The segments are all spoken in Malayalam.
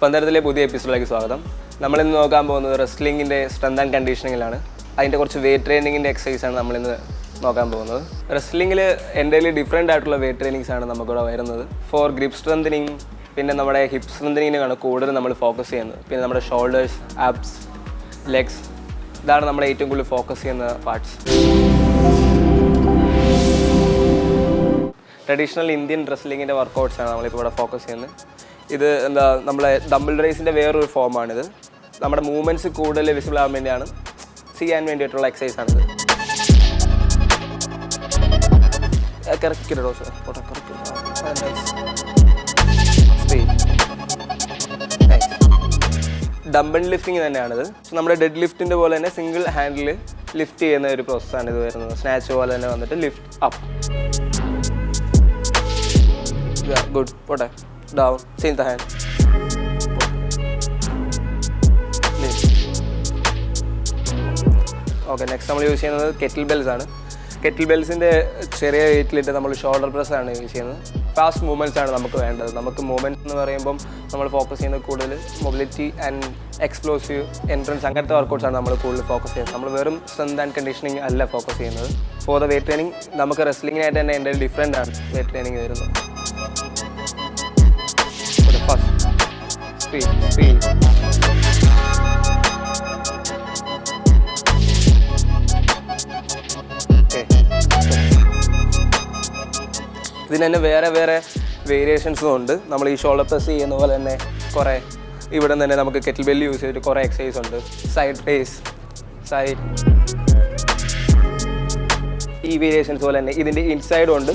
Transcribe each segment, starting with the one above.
പന്തരത്തിലെ പുതിയ എപ്പിസോഡിലേക്ക് സ്വാഗതം. നമ്മളിന്ന് നോക്കാൻ പോകുന്നത് റെസ്ലിംഗിന്റെ സ്ട്രെങ്ത് ആൻഡ് കണ്ടീഷനിങ്ങിലാണ് അതിന്റെ കുറച്ച് വെയിറ്റ് ട്രെയിനിങ്ങിന്റെ എക്സസൈസ് ആണ് നമ്മളിന്ന് നോക്കാൻ പോകുന്നത്. റെസ്ലിംഗിൽ എന്റെ ഡിഫറെന്റ് ആയിട്ടുള്ള വെയിറ്റ് ട്രെയിനിങ്സ് ആണ് നമുക്കിവിടെ വരുന്നത്. ഫോർ ഗ്രിപ്പ് സ്ട്രെങ്തനിങ് പിന്നെ നമ്മുടെ ഹിപ്പ് സ്ട്രെങ്തനിങ്ങിനാണ് കൂടുതൽ നമ്മൾ ഫോക്കസ് ചെയ്യുന്നത്. പിന്നെ നമ്മുടെ ഷോൾഡേഴ്സ് ആപ്സ് ലെഗ്സ് ഇതാണ് നമ്മൾ ഏറ്റവും കൂടുതൽ ഫോക്കസ് ചെയ്യുന്ന പാർട്സ് ട്രഡീഷണൽ ഇന്ത്യൻ റെസ്ലിങ്ങിന്റെ വർക്കൗട്ട്സാണ് നമ്മളിപ്പോൾ ഇവിടെ ഫോക്കസ് ചെയ്യുന്നത്. ഇത് എന്താ നമ്മളെ ഡബിൾ റേസിന്റെ വേറൊരു ഫോമാണിത് നമ്മുടെ മൂവ്മെന്റ്സ് കൂടുതൽ വിസിബിൾ ആകാൻ വേണ്ടിയാണ് ചെയ്യാൻ വേണ്ടിയിട്ടുള്ള എക്സസൈസ് ആണിത്. കറക്കിട്ടോ സാർ ലിഫ്റ്റിങ് ലിഫ്റ്റിംഗ് തന്നെയാണിത്. നമ്മുടെ ഡെഡ് ലിഫ്റ്റിന്റെ പോലെ തന്നെ സിംഗിൾ ഹാൻഡിൽ ലിഫ്റ്റ് ചെയ്യുന്ന ഒരു പ്രോസസ്സാണ് ഇത് വരുന്നത്. സ്നാച്ച് പോലെ തന്നെ വന്നിട്ട് ലിഫ്റ്റ് അപ്പ് ഗുഡ് പോട്ടെ. Down same the hand okay next നമ്മൾ യൂസ് ചെയ്യുന്നത് കെറ്റിൽ ബെൽസ് ആണ്. കെറ്റിൽ ബെൽസിന്റെ ചെറിയ വെയിറ്റിലിട്ട് നമ്മൾ ഷോൾഡർ പ്രസ് ആണ് യൂസ് ചെയ്യുന്നത്. ഫാസ്റ്റ് മൂവ്മെന്റ്സ് ആണ് നമുക്ക് വേണ്ടത്. നമുക്ക് മൂവ്മെന്റ് എന്ന് പറയുമ്പം നമ്മൾ ഫോക്കസ് ചെയ്യുന്നത് കൂടുതൽ മൊബിലിറ്റി ആൻഡ് എക്സ്പ്ലോസീവ് എൻട്രൻസ് അങ്ങനത്തെ വർക്കൗട്ട്സ് ആണ് നമ്മൾ കൂടുതൽ ഫോക്കസ് ചെയ്യുന്നത്. നമ്മൾ വെറും സ്ട്രെങ്ത് ആൻഡ് കണ്ടീഷനിങ് അല്ല ഫോക്കസ് ചെയ്യുന്നത്. ഫോർ ദ വെയിറ്റ് ട്രെയിനിങ് നമുക്ക് റെസ്ലിങ്ങിനായിട്ട് തന്നെ എന്റെ ഡിഫറെന്റ് ആണ് വെയിറ്റ് ട്രെയിനിങ് വരുന്നത്. സ്പീഡ് ഓക്കെ ഇതിന് തന്നെ വേറെ വേറെ വേരിയേഷൻസും ഉണ്ട്. നമ്മൾ ഈ ഷോൾഡർ പ്രസ് ചെയ്യുന്ന പോലെ തന്നെ കുറേ ഇവിടെ തന്നെ നമുക്ക് കെറ്റിൽ ബെല്ല് യൂസ് ചെയ്തിട്ട് കുറേ എക്സസൈസ് ഉണ്ട്. സൈഡ് റേസ് സൈഡ് ഈ വേരിയേഷൻസ് പോലെ തന്നെ ഇതിന്റെ ഇൻസൈഡും ഉണ്ട്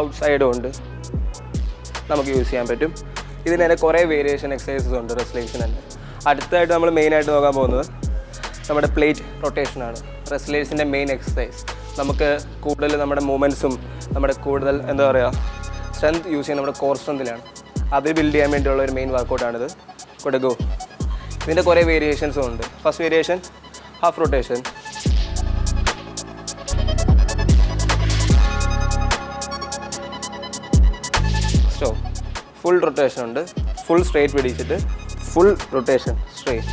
ഔട്ട് സൈഡും ഉണ്ട്. നമുക്ക് യൂസ് ചെയ്യാൻ പറ്റും. ഇതിന് തന്നെ കുറേ വേരിയേഷൻ എക്സസൈസസ് ഉണ്ട് റെസ്ലേഷൻ തന്നെ. അടുത്തതായിട്ട് നമ്മൾ മെയിനായിട്ട് നോക്കാൻ പോകുന്നത് നമ്മുടെ പ്ലേറ്റ് റൊട്ടേഷനാണ് റെസ്ലേഴ്സിന്റെ മെയിൻ എക്സസൈസ് നമുക്ക് കൂടുതൽ നമ്മുടെ മൂമെന്റ്സും നമ്മുടെ കൂടുതൽ എന്താ പറയുക സ്ട്രെങ്ത് യൂസ് ചെയ്യുന്ന നമ്മുടെ കോർ സ്ട്രെങ്തിലാണ് അത് ബിൽഡ് ചെയ്യാൻ വേണ്ടിയുള്ള ഒരു മെയിൻ വർക്കൗട്ടാണിത് കൊടുക്കൂ ഇതിന്റെ കുറേ വേരിയേഷൻസും ഉണ്ട്. First variation half rotation stop full rotation ഉണ്ട്. ഫുൾ സ്ട്രേറ്റ് പിടിച്ചിട്ട് ഫുൾ റൊട്ടേഷൻ സ്ട്രേറ്റ്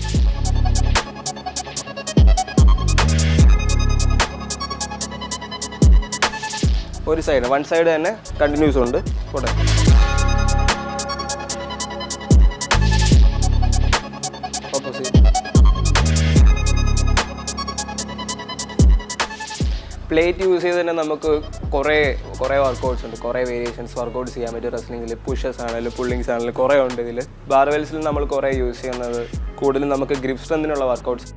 ഒരു സൈഡ് വൺ സൈഡ് തന്നെ കണ്ടിന്യൂസ് ഉണ്ട്. ഓപ്പോസിറ്റ് പ്ലേറ്റ് യൂസ് ചെയ്ത് തന്നെ നമുക്ക് കുറേ കുറേ വർക്കൗട്ട്സ് ഉണ്ട്. കുറേ വേരിയേഷൻസ് വർക്കൗട്ട്സ് ചെയ്യാൻ പറ്റും റെസ്ലിംഗിൽ പുഷസ് ആണെങ്കിലും പുള്ളിങ്സ് ആണെങ്കിലും കുറേ ഉണ്ട് ഇതിൽ ബാർവെൽസിൽ നമ്മൾ കുറേ യൂസ് ചെയ്യുന്നത്. കൂടുതലും നമുക്ക് ഗ്രിപ്പ് സ്ട്രെങ്തിനുള്ള വർക്കൗട്ട്സ്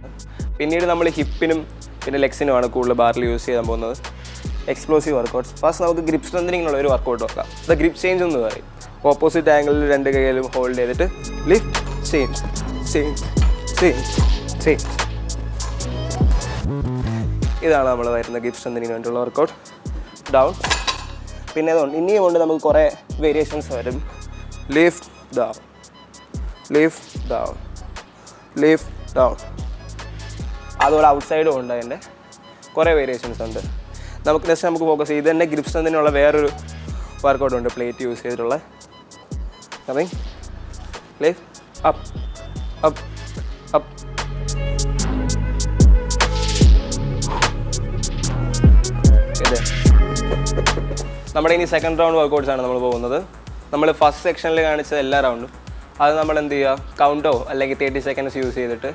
പിന്നീട് നമ്മൾ ഹിപ്പിനും പിന്നെ ലെഗ്സിനുമാണ് കൂടുതൽ ബാറിൽ യൂസ് ചെയ്യാൻ പോകുന്നത്. എക്സ്പ്ലോസീവ് വർക്കൗട്ട്സ് ഫസ്റ്റ് നമുക്ക് ഗ്രിപ്പ് സ്ട്രെങ്തിനുള്ള ഒരു വർക്കൗട്ട് നോക്കാം. ദ ഗ്രിപ്പ് ചേഞ്ച് എന്ന് പറയും. ഓപ്പോസിറ്റ് ആംഗിളിൽ രണ്ട് കൈയിലും ഹോൾഡ് ചെയ്തിട്ട് lift change change change change ഇതാണ് നമ്മൾ വരുന്ന ഗിഫ്റ്റ് സ്ട്രെങ്തിന് വേണ്ടിയുള്ള വർക്കൗട്ട് ഡൗൺ പിന്നെ അതുകൊണ്ട് ഇനിയും കൊണ്ട് നമുക്ക് കുറേ വേരിയേഷൻസ് വരും. Lift down lift down lift down അതുപോലെ ഔട്ട് സൈഡും ഉണ്ട് അതിന്റെ. കുറേ വേരിയേഷൻസ് ഉണ്ട്. നമുക്ക് നെക്സ്റ്റ് നമുക്ക് ഫോക്കസ് ചെയ്ത് തന്നെ ഗ്രിപ്സ് തന്നെയുള്ള വേറൊരു വർക്കൗട്ട് ഉണ്ട് പ്ലേറ്റ് യൂസ് ചെയ്തിട്ടുള്ള. കമ്മിങ് അപ്പ് അപ്പ് അപ്പ് നമ്മുടെ ഇനി സെക്കൻഡ് റൗണ്ട് വർക്കൗട്ട്സ് ആണ് നമ്മൾ പോകുന്നത്. നമ്മൾ ഫസ്റ്റ് സെക്ഷനിൽ കാണിച്ച എല്ലാ റൗണ്ടും അത് നമ്മൾ എന്ത് ചെയ്യുക? കൗണ്ടോ അല്ലെങ്കിൽ തേർട്ടി സെക്കൻഡ്സ് യൂസ് ചെയ്തിട്ട്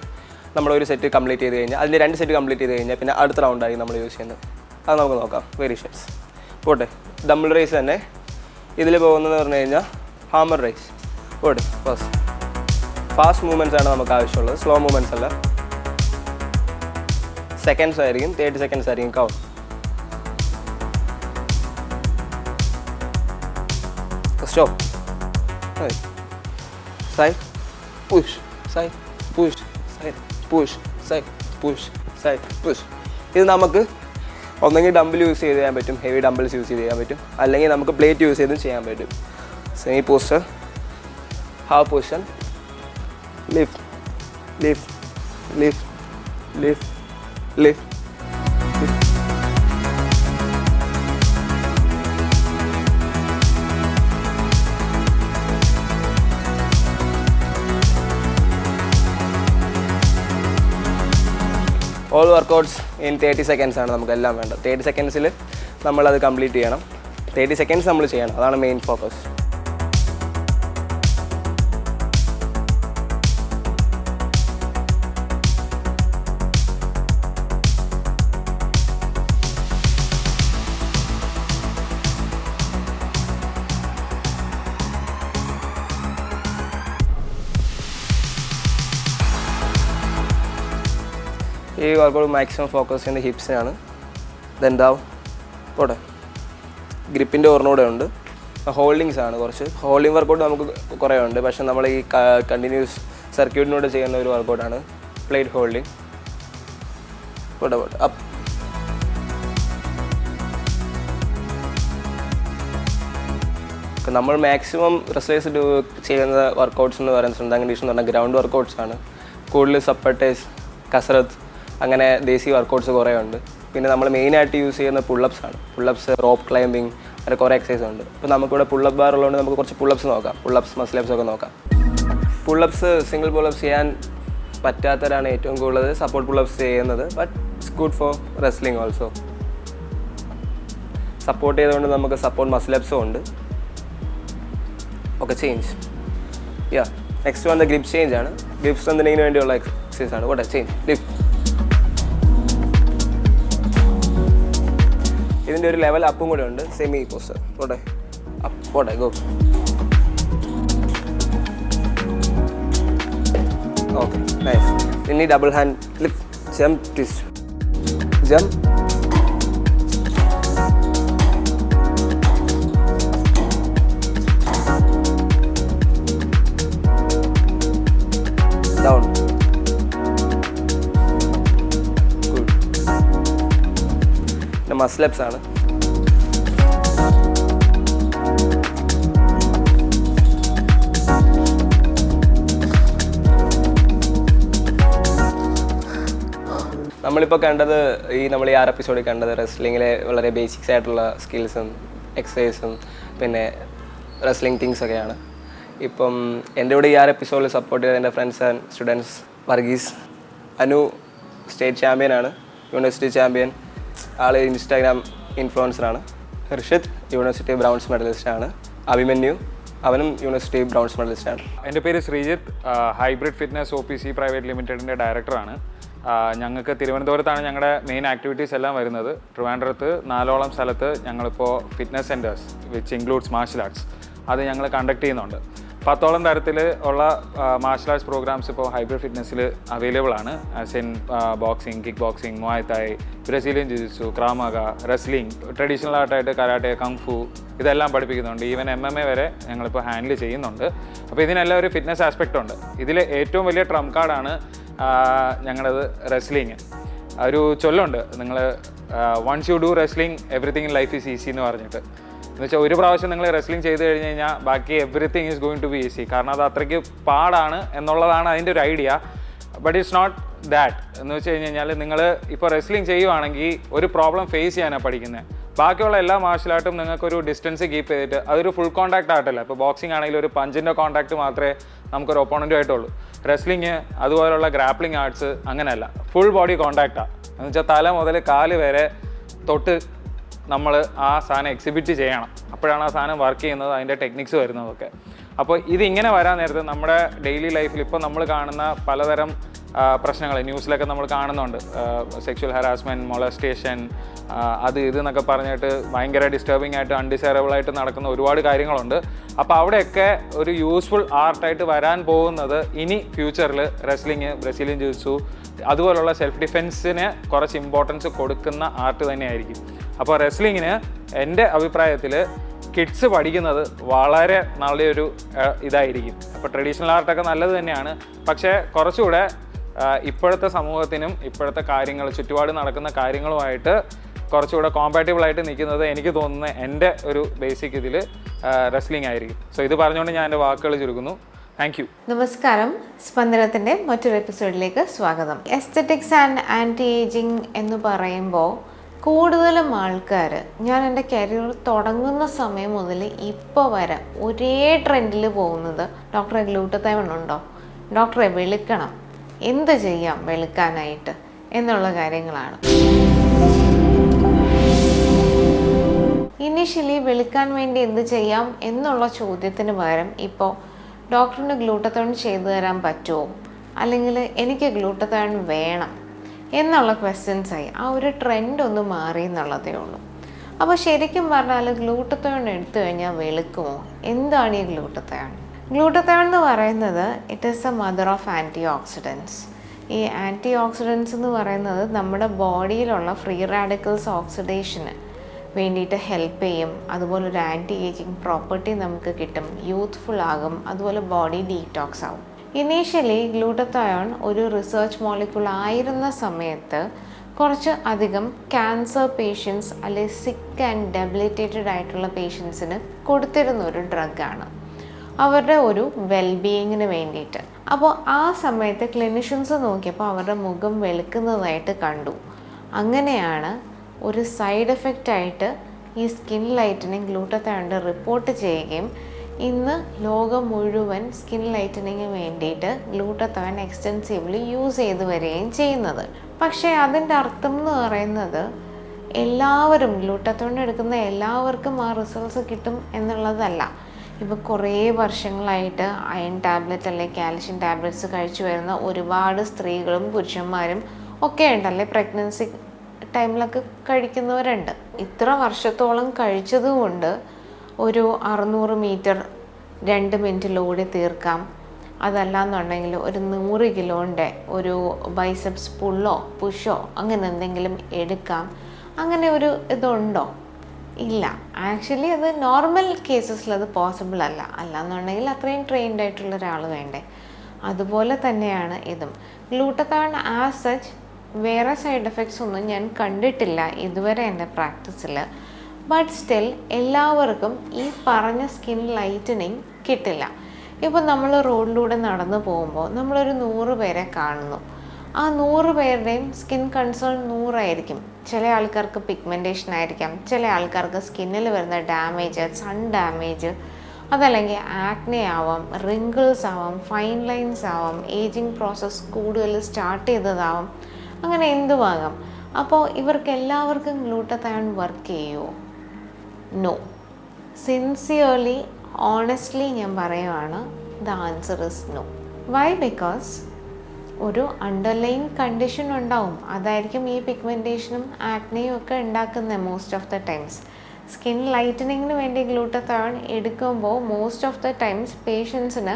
നമ്മൾ ഒരു സെറ്റ് കംപ്ലീറ്റ് ചെയ്ത് കഴിഞ്ഞാൽ അതിന്റെ രണ്ട് സെറ്റ് കംപ്ലീറ്റ് ചെയ്ത് കഴിഞ്ഞാൽ പിന്നെ അടുത്ത റൗണ്ടായി നമ്മൾ യൂസ് ചെയ്യുന്നത്. അത് നമുക്ക് നോക്കാം. വേരിയേഷൻസ് പോട്ടെ. ഡബിൾ റേസ് തന്നെ. ഇതിൽ പോകുന്നതെന്ന് പറഞ്ഞു കഴിഞ്ഞാൽ ഹാമർ റേസ് പോട്ടെ. ഫസ്റ്റ് ഫാസ്റ്റ് മൂവ്മെന്റ്സ് ആണ് നമുക്ക് ആവശ്യമുള്ളത്. സ്ലോ മൂവ്മെന്റ്സ് അല്ല. സെക്കൻഡ്സ് ആയിരിക്കും. തേർട്ടി സെക്കൻഡ്സ് ആയിരിക്കും count Stop. Side. Side. Push. Side. Push. Side. Push. Side. Push. Side. Push. ഇത് നമുക്ക് ഒന്നെങ്കിൽ ഡമ്പിൾ യൂസ് ചെയ്ത് ചെയ്യാൻ പറ്റും ഹെവി ഡമ്പിൾസ് യൂസ് ചെയ്ത് ചെയ്യാൻ പറ്റും അല്ലെങ്കിൽ നമുക്ക് പ്ലേറ്റ് യൂസ് ചെയ്തും ചെയ്യാൻ പറ്റും semi posture half position lift lift lift lift lift all workouts in thirty seconds ആണ് നമുക്കെല്ലാം വേണ്ടത്. തേർട്ടി സെക്കൻഡ്സിൽ നമ്മളത് കംപ്ലീറ്റ് ചെയ്യണം. തേർട്ടി സെക്കൻഡ്സ് നമ്മൾ ചെയ്യണം. അതാണ് main focus workout maximum focus ചെയ്യുന്ന ഹിപ്സിനാണ് ഇതെന്താവും പോട്ടെ. ഗ്രിപ്പിന്റെ ഓർണൂടെ ഉണ്ട്. ഹോൾഡിങ്സ് ആണ് കുറച്ച്. ഹോൾഡിംഗ് വർക്കൗട്ട് നമുക്ക് കുറേ ഉണ്ട്. പക്ഷേ നമ്മൾ ഈ കണ്ടിന്യൂസ് സർക്യൂട്ടിനോട് ചെയ്യുന്ന ഒരു വർക്കൗട്ടാണ് പ്ലേറ്റ് ഹോൾഡിങ് പോട്ടെ പോട്ടെ. അപ്പ് നമ്മൾ മാക്സിമം റിസേഴ്സ് ചെയ്യുന്ന വർക്കൗട്ട്സ് എന്ന് പറയുന്നത് സ്ട്രെങ്ത് കണ്ടീഷൻ എന്ന് പറഞ്ഞാൽ ഗ്രൗണ്ട് വർക്കൗട്ട്സ് ആണ്. കൂടുതൽ സപ്പർട്ടേഴ്സ് കസറത്ത് അങ്ങനെ ദേശീയ വർക്കൗട്ട്സ് കുറേ ഉണ്ട്. പിന്നെ നമ്മൾ മെയിനായിട്ട് യൂസ് ചെയ്യുന്ന പുള്ളപ്സ് ആണ്. പുള്ളപ്സ് റോപ്പ് ക്ലൈമ്പിംഗ് അങ്ങനെ കുറേ എക്സസൈസ് ഉണ്ട്. ഇപ്പോൾ നമുക്കിവിടെ പുള്ളപ്പ് ബാർ ഉള്ളതുകൊണ്ട് നമുക്ക് കുറച്ച് പുള്ളപ്സ് നോക്കാം. പുള്ളപ്സ് മസിലപ്സ് ഒക്കെ നോക്കാം. പുള്ളപ്സ് സിംഗിൾ പുള്ളപ്സ് ചെയ്യാൻ പറ്റാത്തവരാണ് ഏറ്റവും കൂടുതൽ സപ്പോർട്ട് പുള്ളപ്സ് ചെയ്യുന്നത്. But it's good for wrestling also support ചെയ്തുകൊണ്ട് നമുക്ക് സപ്പോർട്ട് മസിലപ്സും ഉണ്ട്. ഒക്കെ ചേഞ്ച് യാ നെക്സ്റ്റ് വന്ന ഗ്രിപ്പ് ചേഞ്ച് ആണ്. ഗ്രിപ്സ് എന്തിനു വേണ്ടിയുള്ള എക്സസൈസ് ആണ്. ഓട്ടെ ചേഞ്ച് ലിഫ്റ്റ് ഇതിന്റെ ഒരു ലെവൽ അപ്പും കൂടെ ഉണ്ട്. സെമി പോസ്റ്റർ അപ്പ് പോട്ടെ ഗോ ഓക്കെ നൈസ് ഇനി double hand lift jump twist jump muscleups ആണ്. നമ്മളിപ്പോൾ കണ്ടത് ഈ നമ്മൾ ഈ ആർ എപ്പിസോഡിൽ കണ്ടത് റെസ്ലിങ്ങിലെ വളരെ ബേസിക്സ് ആയിട്ടുള്ള സ്കിൽസും എക്സസൈസും പിന്നെ റെസ്ലിംഗ് തിങ്സ് ഒക്കെയാണ്. ഇപ്പം എന്റെ കൂടെ ഈ ആർ എപ്പിസോഡിൽ സപ്പോർട്ട് ചെയ്ത എന്റെ friends and students Varghese Anu state ചാമ്പ്യനാണ് university champion ആൾ ഇൻസ്റ്റാഗ്രാം ഇൻഫ്ലുവൻസറാണ് ഹർഷിത് യൂണിവേഴ്സിറ്റി ബ്രൗൺസ് മെഡലിസ്റ്റാണ് അഭിമന്യു അവനും യൂണിവേഴ്സിറ്റി ബ്രൗൺസ് മെഡലിസ്റ്റാണ് എന്റെ പേര് Sreejith Hybrid Fitness O P C private ലിമിറ്റഡിന്റെ ഡയറക്ടറാണ് ഞങ്ങൾക്ക് തിരുവനന്തപുരത്താണ് ഞങ്ങളുടെ മെയിൻ ആക്ടിവിറ്റീസ് എല്ലാം വരുന്നത്. ട്രിവാൻഡ്രത്ത് നാലോളം സ്ഥലത്ത് ഞങ്ങളിപ്പോൾ fitness centres which includes martial arts അത് ഞങ്ങൾ കണ്ടക്ട് ചെയ്യുന്നുണ്ട്. പത്തോളം തരത്തിൽ ഉള്ള മാർഷൽ ആർട്സ് പ്രോഗ്രാംസ് ഇപ്പോൾ ഹൈബ്രിഡ് ഫിറ്റ്നസ്സിൽ അവൈലബിൾ ആണ്. As in boxing kick boxing muay thai Brazilian jiujitsu krav maga wrestling traditional ആർട്ടായിട്ട് karate kung fu ഇതെല്ലാം പഠിപ്പിക്കുന്നുണ്ട്. ഈവൻ എം എം എ വരെ ഞങ്ങളിപ്പോൾ ഹാൻഡിൽ ചെയ്യുന്നുണ്ട്. അപ്പോൾ ഇതിനെല്ലാം ഒരു ഫിറ്റ്നസ് ആസ്പെക്റ്റ് ഉണ്ട്. ഇതിൽ ഏറ്റവും വലിയ ട്രംപ് കാർഡാണ് ഞങ്ങളത് റെസ്ലിങ് ഒരു ചൊല്ലുണ്ട്. നിങ്ങൾ once you do wrestling everything in life is easy എന്ന് പറഞ്ഞിട്ട്. എന്ന് വെച്ചാൽ ഒരു പ്രാവശ്യം നിങ്ങൾ റെസ്ലിംഗ് ചെയ്ത് കഴിഞ്ഞ് കഴിഞ്ഞാൽ ബാക്കി everything is going to be easy കാരണം അത് അത്രയ്ക്ക് പാടാണ് എന്നുള്ളതാണ് അതിന്റെ ഒരു idea but it's not that എന്ന് വെച്ച് കഴിഞ്ഞ് കഴിഞ്ഞാൽ നിങ്ങൾ ഇപ്പോൾ റെസ്ലിംഗ് ചെയ്യുവാണെങ്കിൽ ഒരു പ്രോബ്ലം ഫേസ് ചെയ്യാനാണ് പഠിക്കുന്നത് ബാക്കിയുള്ള എല്ലാ മാർഷൽ ആർട്ടും നിങ്ങൾക്കൊരു ഡിസ്റ്റൻസ് കീപ്പ് ചെയ്തിട്ട് അതൊരു ഫുൾ കോൺടാക്ട് ആയിട്ടല്ല. ഇപ്പോൾ ബോക്സിംഗ് ആണെങ്കിൽ ഒരു പഞ്ചിന്റെ കോൺടാക്ട് മാത്രമേ നമുക്കൊരു ഒപ്പോണന്റുമായിട്ടുള്ളൂ റെസ്ലിംഗ് അതുപോലുള്ള ഗ്രാപ്ലിംഗ് ആർട്സ് അങ്ങനെയല്ല. ഫുൾ ബോഡി കോൺടാക്റ്റാണ് എന്ന് വെച്ചാൽ തല മുതൽ കാൽ വരെ തൊട്ട് നമ്മൾ ആ സാധനം എക്സിബിറ്റ് ചെയ്യണം. അപ്പോഴാണ് ആ സാധനം വർക്ക് ചെയ്യുന്നത് അതിന്റെ ടെക്നിക്സ് വരുന്നതൊക്കെ. അപ്പോൾ ഇതിങ്ങനെ വരാൻ നേരത്ത് നമ്മുടെ ഡെയിലി ലൈഫിൽ ഇപ്പോൾ നമ്മൾ കാണുന്ന പലതരം പ്രശ്നങ്ങൾ ന്യൂസിലൊക്കെ നമ്മൾ കാണുന്നുണ്ട്. സെക്ഷൽ ഹറാസ്മെന്റ് മൊളസ്റ്റേഷൻ അത് ഇത് എന്നൊക്കെ പറഞ്ഞിട്ട് ഭയങ്കര ഡിസ്റ്റർബിംഗ് ആയിട്ട് അൺഡിസൈറബിൾ ആയിട്ട് നടക്കുന്ന ഒരുപാട് കാര്യങ്ങളുണ്ട്. അപ്പോൾ അവിടെയൊക്കെ ഒരു യൂസ്ഫുൾ ആർട്ടായിട്ട് വരാൻ പോകുന്നത് ഇനി ഫ്യൂച്ചറിൽ റെസ്ലിംഗ് ബ്രസീലിയൻ ജിത്സു അതുപോലുള്ള സെൽഫ് ഡിഫെൻസിന് കുറച്ച് ഇമ്പോർട്ടൻസ് കൊടുക്കുന്ന ആർട്ട് തന്നെയായിരിക്കും. അപ്പോൾ റെസ്ലിങ്ങിന് എന്റെ അഭിപ്രായത്തിൽ കിഡ്സ് പഠിക്കുന്നത് വളരെ നല്ലൊരു ഇതായിരിക്കും. അപ്പോൾ ട്രഡീഷണൽ ആർട്ടൊക്കെ നല്ലത് തന്നെയാണ്. പക്ഷേ കുറച്ചുകൂടെ ഇപ്പോഴത്തെ സമൂഹത്തിനും ഇപ്പോഴത്തെ കാര്യങ്ങൾ ചുറ്റുപാട് നടക്കുന്ന കാര്യങ്ങളുമായിട്ട് കുറച്ചുകൂടെ കോമ്പാറ്റബിൾ ആയിട്ട് നിൽക്കുന്നത് എനിക്ക് തോന്നുന്ന എന്റെ ഒരു ബേസിക് ഇതിൽ റെസ്ലിംഗ് ആയിരിക്കും. സോ ഇത് പറഞ്ഞുകൊണ്ട് ഞാൻ എന്റെ വാക്കുകൾ ചുരുക്കുന്നു. താങ്ക് യു നമസ്കാരം. സ്പന്ദനത്തിന്റെ മറ്റൊരു എപ്പിസോഡിലേക്ക് സ്വാഗതം. എസ്തറ്റിക്സ് ആൻഡ് ആന്റി ഏജിങ് എന്ന് പറയുമ്പോൾ കൂടുതലും ആൾക്കാർ ഞാൻ എന്റെ കരിയർ തുടങ്ങുന്ന സമയം മുതൽ ഇപ്പോൾ വരെ ഒരേ ട്രെൻഡിൽ പോകുന്നത് ഡോക്ടറെ ഗ്ലൂട്ടത്തൈവൺ ഉണ്ടോ? ഡോക്ടറെ വെളുക്കണം. എന്ത് ചെയ്യാം വെളുക്കാനായിട്ട്? എന്നുള്ള കാര്യങ്ങളാണ്. ഇനിഷ്യലി വെളുക്കാൻ വേണ്ടി എന്ത് ചെയ്യാം എന്നുള്ള ചോദ്യത്തിന് പകരം ഇപ്പോൾ ഡോക്ടറിന് ഗ്ലൂട്ടത്തോൺ ചെയ്തു തരാൻ പറ്റുമോ? അല്ലെങ്കിൽ എനിക്ക് ഗ്ലൂട്ടത്തോൺ വേണം എന്നുള്ള ക്വസ്റ്റ്യൻസായി ആ ഒരു ട്രെൻഡ് ഒന്ന് മാറി എന്നുള്ളതേ ഉള്ളൂ. അപ്പോൾ ശരിക്കും പറഞ്ഞാൽ ഗ്ലൂട്ടത്തോൺ എടുത്തു കഴിഞ്ഞാൽ വെളുക്കുമോ? എന്താണ് ഈ ഗ്ലൂട്ടത്തോൺ? ഗ്ലൂട്ടത്തോൺ എന്ന് പറയുന്നത് it is a mother of antioxidants ഈ ആന്റി ഓക്സിഡൻസ് എന്ന് പറയുന്നത് നമ്മുടെ ബോഡിയിലുള്ള ഫ്രീ റാഡിക്കൽസ് ഓക്സിഡേഷന് വേണ്ടിയിട്ട് ഹെൽപ്പ് ചെയ്യും. അതുപോലെ ഒരു ആന്റി ഏജിങ് പ്രോപ്പർട്ടി നമുക്ക് കിട്ടും. യൂത്ത്ഫുൾ ആകും. അതുപോലെ ബോഡി ഡീറ്റോക്സ് ആവും. ഇനീഷ്യലി ഗ്ലൂട്ടത്തയോൺ ഒരു റിസർച്ച് മോളിക്യൂൾ ആയിരുന്ന സമയത്ത് കുറച്ച് അധികം ക്യാൻസർ പേഷ്യൻസ് അല്ലെ സിക്ക് ആൻഡ് ഡെബിലിറ്റേറ്റഡ് ആയിട്ടുള്ള പേഷ്യൻസിന് കൊടുത്തിരുന്ന ഒരു ഡ്രഗാണ് അവരുടെ ഒരു വെൽബീയിങ്ങിന് വേണ്ടിയിട്ട്. അപ്പോൾ ആ സമയത്ത് ക്ലിനിഷ്യൻസ് നോക്കിയപ്പോൾ അവരുടെ മുഖം വെളുക്കുന്നതായിട്ട് കണ്ടു. അങ്ങനെയാണ് ഒരു സൈഡ് എഫക്റ്റായിട്ട് ഈ സ്കിൻ ലൈറ്റനിങ് ഗ്ലൂട്ടത്തയോണ്ട് റിപ്പോർട്ട് ചെയ്യുകയും ഇന്ന് ലോകം മുഴുവൻ സ്കിൻ ലൈറ്റനിങ്ങിന് വേണ്ടിയിട്ട് ഗ്ലൂട്ടത്തോൺ എക്സ്റ്റെൻസീവ്ലി യൂസ് ചെയ്ത് വരികയും ചെയ്യുന്നത്. പക്ഷേ അതിന്റെ അർത്ഥം എന്ന് പറയുന്നത് എല്ലാവരും ഗ്ലൂട്ടത്തോൺ എടുക്കുന്ന എല്ലാവർക്കും ആ റിസൾട്ട്സ് കിട്ടും എന്നുള്ളതല്ല. ഇപ്പോൾ കുറേ വർഷങ്ങളായിട്ട് അയൺ ടാബ്ലറ്റ് അല്ലെങ്കിൽ കാൽഷ്യം ടാബ്ലറ്റ്സ് കഴിച്ചു വരുന്ന ഒരുപാട് സ്ത്രീകളും പുരുഷന്മാരും ഒക്കെ ഉണ്ടല്ലേ പ്രഗ്നൻസി ടൈമിലൊക്കെ കഴിക്കുന്നവരുണ്ട്. ഇത്ര വർഷത്തോളം കഴിച്ചതുകൊണ്ട് ഒരു അറുന്നൂറ് മീറ്റർ രണ്ട് മിനിറ്റിൽ ഓടി തീർക്കാം. അതല്ലാന്നുണ്ടെങ്കിൽ ഒരു നൂറ് കിലോന്റെ ഒരു ബൈസെപ്സ് പുള്ളോ പുഷോ അങ്ങനെ എന്തെങ്കിലും എടുക്കാം. അങ്ങനെ ഒരു ഇതുണ്ടോ? ഇല്ല. ആക്ച്വലി അത് നോർമൽ കേസസിൽ അത് പോസിബിൾ അല്ല. അല്ലാന്നുണ്ടെങ്കിൽ അത്രയും ട്രെയിൻഡ് ആയിട്ടുള്ള ഒരാൾ വേണ്ടേ? അതുപോലെ തന്നെയാണ് ഇതും. ഗ്ലൂട്ടത്താണ് ആസ് സച്ച് വേറെ സൈഡ് എഫക്ട്സ് ഒന്നും ഞാൻ കണ്ടിട്ടില്ല ഇതുവരെ എന്റെ പ്രാക്ടീസിൽ ബട്ട് സ്റ്റിൽ എല്ലാവർക്കും ഈ പറഞ്ഞ സ്കിൻ ലൈറ്റനിങ് കിട്ടില്ല. ഇപ്പോൾ നമ്മൾ റോഡിലൂടെ നടന്നു പോകുമ്പോൾ നമ്മളൊരു നൂറ് പേരെ കാണുന്നു. ആ നൂറ് പേരുടെയും സ്കിൻ കൺസേൺ നൂറായിരിക്കും. ചില ആൾക്കാർക്ക് പിഗ്മെന്റേഷൻ ആയിരിക്കാം. ചില ആൾക്കാർക്ക് സ്കിന്നിൽ വരുന്ന ഡാമേജ് സൺ ഡാമേജ് അതല്ലെങ്കിൽ ആക്നെ ആവാം റിങ്കിൾസ് ആവാം ഫൈൻ ലൈൻസ് ആവാം ഏജിങ് പ്രോസസ്സ് കൂടുതൽ സ്റ്റാർട്ട് ചെയ്തതാവാം. അങ്ങനെ എന്തുമാകാം അപ്പോൾ ഇവർക്ക് എല്ലാവർക്കും ഗ്ലൂട്ടത്തയോൺ വർക്ക് ചെയ്യുമോ നോ സിൻസിയർലി ഓണസ്റ്റ്ലി ഞാൻ പറയുവാണ് the answer is no why because ഒരു അണ്ടർലൈൻ കണ്ടീഷൻ ഉണ്ടാവും. അതായിരിക്കും ഈ പിഗ്മെന്റേഷനും ആക്നെയും ഒക്കെ ഉണ്ടാക്കുന്നത് most of the times skin ലൈറ്റനിങ്ങിന് വേണ്ടി ഗ്ലൂട്ടത്തയോൺ എടുക്കുമ്പോൾ മോസ്റ്റ് ഓഫ് ദ ടൈംസ് പേഷ്യൻസിന്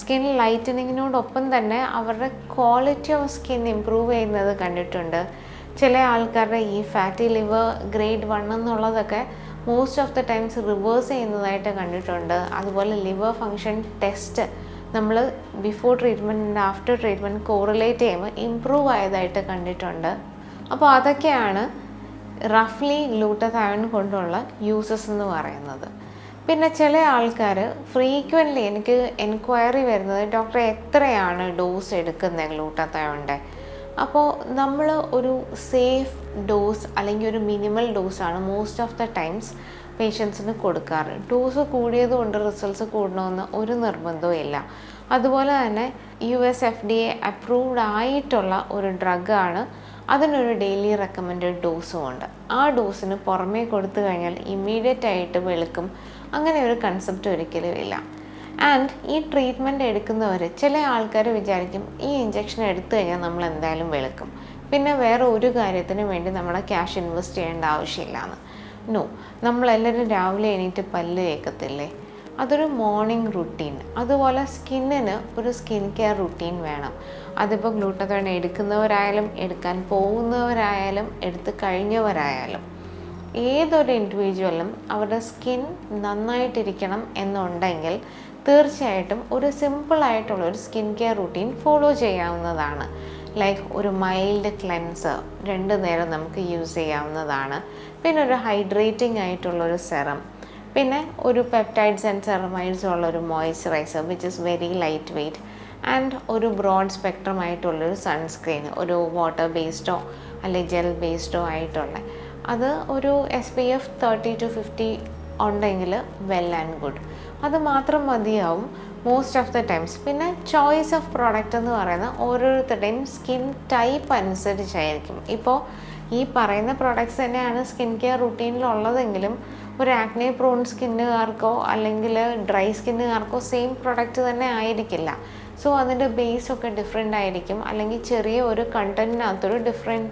സ്കിൻ ലൈറ്റനിങ്ങിനോടൊപ്പം തന്നെ അവരുടെ ക്വാളിറ്റി ഓഫ് സ്കിൻ ഇമ്പ്രൂവ് ചെയ്യുന്നത് കണ്ടിട്ടുണ്ട്. ചില ആൾക്കാരുടെ ഈ ഫാറ്റി ലിവർ ഗ്രേഡ് വൺ എന്നുള്ളതൊക്കെ most of the times reverse ചെയ്യുന്നതായിട്ട് കണ്ടിട്ടുണ്ട്. അതുപോലെ ലിവർ ഫങ്ഷൻ ടെസ്റ്റ് നമ്മൾ before treatment after treatment correlate ചെയ്യുമ്പോൾ ഇമ്പ്രൂവ് ആയതായിട്ട് കണ്ടിട്ടുണ്ട്. അപ്പോൾ അതൊക്കെയാണ് റഫ്ലി ഗ്ലൂട്ടതയോൺ കൊണ്ടുള്ള യൂസസ് എന്ന് പറയുന്നത്. പിന്നെ ചില ആൾക്കാർ ഫ്രീക്വന്റ്ലി എനിക്ക് എൻക്വയറി വരുന്നത് ഡോക്ടർ എത്രയാണ് ഡോസ് എടുക്കുന്നത് ഗ്ലൂട്ടതയോണിന്റെ അപ്പോൾ നമ്മൾ ഒരു സേഫ് ഡോസ് അല്ലെങ്കിൽ ഒരു മിനിമൽ ഡോസാണ് മോസ്റ്റ് ഓഫ് ദ ടൈംസ് പേഷ്യൻസിന് കൊടുക്കാറ്. ഡോസ് കൂടിയത് കൊണ്ട് റിസൾട്ട്സ് കൂടണമെന്ന് ഒരു നിർബന്ധവും ഇല്ല. അതുപോലെ തന്നെ U S F D A approved ആയിട്ടുള്ള ഒരു ഡ്രഗാണ് അതിനൊരു ഡെയിലി റെക്കമെൻഡ് ഡോസും ഉണ്ട്. ആ ഡോസിന് പുറമേ കൊടുത്തു കഴിഞ്ഞാൽ ഇമ്മീഡിയറ്റ് ആയിട്ട് വെളുക്കും. അങ്ങനെ ഒരു കൺസെപ്റ്റ് ഒരിക്കലും ഇല്ല. ആൻഡ് ഈ ട്രീറ്റ്മെന്റ് എടുക്കുന്നവർ ചില ആൾക്കാർ വിചാരിക്കും ഈ ഇഞ്ചക്ഷൻ എടുത്തു കഴിഞ്ഞാൽ നമ്മൾ എന്തായാലും വെളുക്കും. പിന്നെ വേറെ ഒരു കാര്യത്തിനും വേണ്ടി നമ്മൾ ക്യാഷ് ഇൻവെസ്റ്റ് ചെയ്യേണ്ട ആവശ്യമില്ലാന്ന്. നോ നമ്മളെല്ലാവരും രാവിലെ എണീറ്റ് പല്ല് കേൾക്കത്തില്ലേ അതൊരു മോർണിംഗ് റുട്ടീൻ അതുപോലെ സ്കിന്നിന് ഒരു സ്കിൻ കെയർ റുട്ടീൻ വേണം. അതിപ്പോൾ ഗ്ലൂട്ടത്തോൺ എടുക്കുന്നവരായാലും എടുക്കാൻ പോകുന്നവരായാലും എടുത്ത് കഴിഞ്ഞവരായാലും. ഏതൊരു ഇൻഡിവിജ്വലും അവരുടെ സ്കിൻ നന്നായിട്ടിരിക്കണം എന്നുണ്ടെങ്കിൽ തീർച്ചയായിട്ടും ഒരു സിമ്പിളായിട്ടുള്ള ഒരു സ്കിൻ കെയർ റുട്ടീൻ ഫോളോ ചെയ്യാവുന്നതാണ്. ലൈക്ക് ഒരു മൈൽഡ് ക്ലെൻസർ രണ്ട് നേരം നമുക്ക് യൂസ് ചെയ്യാവുന്നതാണ്. പിന്നെ ഒരു ഹൈഡ്രേറ്റിംഗ് ആയിട്ടുള്ളൊരു സെറം പിന്നെ ഒരു പെപ്റ്റൈഡ്സ് ആൻഡ് സെറമൈഡ്സ് ഉള്ള ഒരു moisturiser which is very light weight and ഒരു ബ്രോഡ് സ്പെക്ട്രം ആയിട്ടുള്ളൊരു സൺസ്ക്രീൻ ഒരു വാട്ടർ ബേസ്ഡോ അല്ലെങ്കിൽ ജെൽ ബേസ്ഡോ ആയിട്ടുള്ള അത് ഒരു S P F thirty to fifty ഉണ്ടെങ്കിൽ വെൽ ആൻഡ് ഗുഡ് അത് മാത്രം മതിയാവും മോസ്റ്റ് ഓഫ് ദ ടൈംസ് പിന്നെ ചോയ്സ് ഓഫ് പ്രോഡക്റ്റ് എന്ന് പറയുന്നത് ഓരോരുത്തരുടെയും സ്കിൻ ടൈപ്പ് അനുസരിച്ചായിരിക്കും. ഇപ്പോൾ ഈ പറയുന്ന പ്രോഡക്ട്സ് തന്നെയാണ് സ്കിൻ കെയർ റുട്ടീനിലുള്ളതെങ്കിലും ഒരു ആക്നെ പ്രോൺ സ്കിന്നുകാർക്കോ അല്ലെങ്കിൽ ഡ്രൈ സ്കിന്നുകാർക്കോ സെയിം പ്രോഡക്റ്റ് തന്നെ ആയിരിക്കില്ല. സോ അതിന്റെ ബേസ് ഒക്കെ ഡിഫറെന്റ് ആയിരിക്കും. അല്ലെങ്കിൽ ചെറിയ ഒരു കണ്ടന്റിനകത്തൊരു ഡിഫറെന്റ്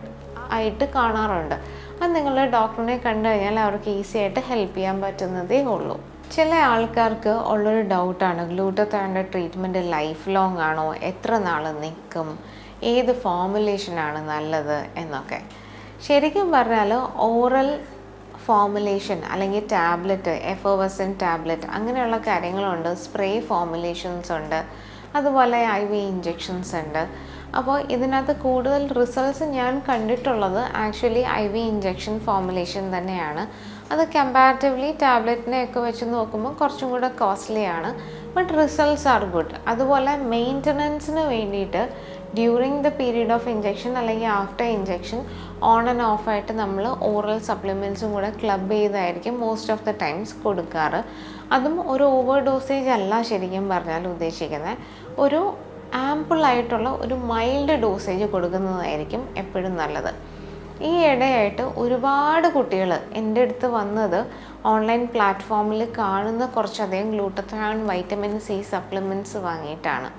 ആയിട്ട് കാണാറുണ്ട്. അത് നിങ്ങൾ ഡോക്ടറിനെ കണ്ടു കഴിഞ്ഞാൽ അവർക്ക് ഈസി ആയിട്ട് ഹെൽപ്പ് ചെയ്യാൻ പറ്റുന്നതേ ഉള്ളൂ. ചില ആൾക്കാർക്ക് ഉള്ളൊരു ഡൗട്ടാണ് ഗ്ലൂട്ടത്തോണിന്റെ ട്രീറ്റ്മെന്റ് ലൈഫ് ലോങ് ആണോ എത്ര നാൾ നിൽക്കും ഏത് ഫോമുലേഷനാണ് നല്ലത് എന്നൊക്കെ. ശരിക്കും പറഞ്ഞാൽ ഓറൽ ഫോമുലേഷൻ അല്ലെങ്കിൽ ടാബ്ലറ്റ് എഫോവസൻ ടാബ്ലറ്റ് അങ്ങനെയുള്ള കാര്യങ്ങളുണ്ട് സ്പ്രേ ഫോമുലേഷൻസ് ഉണ്ട് അതുപോലെ ഐ വി ഇഞ്ചെക്ഷൻസ് ഉണ്ട്. അപ്പോൾ ഇതിനകത്ത് കൂടുതൽ റിസൾട്ട്സ് ഞാൻ കണ്ടിട്ടുള്ളത് actually I V injection formulation തന്നെയാണ്. അത് കമ്പാരിറ്റീവ്ലി ടാബ്ലറ്റിനെയൊക്കെ വെച്ച് നോക്കുമ്പോൾ കുറച്ചും കൂടെ കോസ്റ്റ്ലി ആണ്. ബട്ട് റിസൾട്ട്സ് ആർ ഗുഡ് അതുപോലെ മെയിന്റനൻസിന് വേണ്ടിയിട്ട് during the period of injection അല്ലെങ്കിൽ after injection on and off ആയിട്ട് നമ്മൾ ഓറൽ സപ്ലിമെന്റ്സും കൂടെ ക്ലബ് ചെയ്തായിരിക്കും മോസ്റ്റ് ഓഫ് ദ ടൈംസ് കൊടുക്കാറ്. അതും ഒരു ഓവർ ഡോസേജ് അല്ല ശരിക്കും പറഞ്ഞാൽ ഉദ്ദേശിക്കുന്നത്. ഒരു ആമ്പിൾ ആയിട്ടുള്ള ഒരു മൈൽഡ് ഡോസേജ് കൊടുക്കുന്നതായിരിക്കും എപ്പോഴും നല്ലത്. ഈ ഇടയായിട്ട് ഒരുപാട് കുട്ടികൾ എന്റെ അടുത്ത് വന്നത് ഓൺലൈൻ പ്ലാറ്റ്ഫോമിൽ കാണുന്ന കുറച്ചധികം ഗ്ലൂട്ടത്രാൻ വൈറ്റമിൻ സി സപ്ലിമെന്റ്സ് വാങ്ങിയിട്ടാണ്.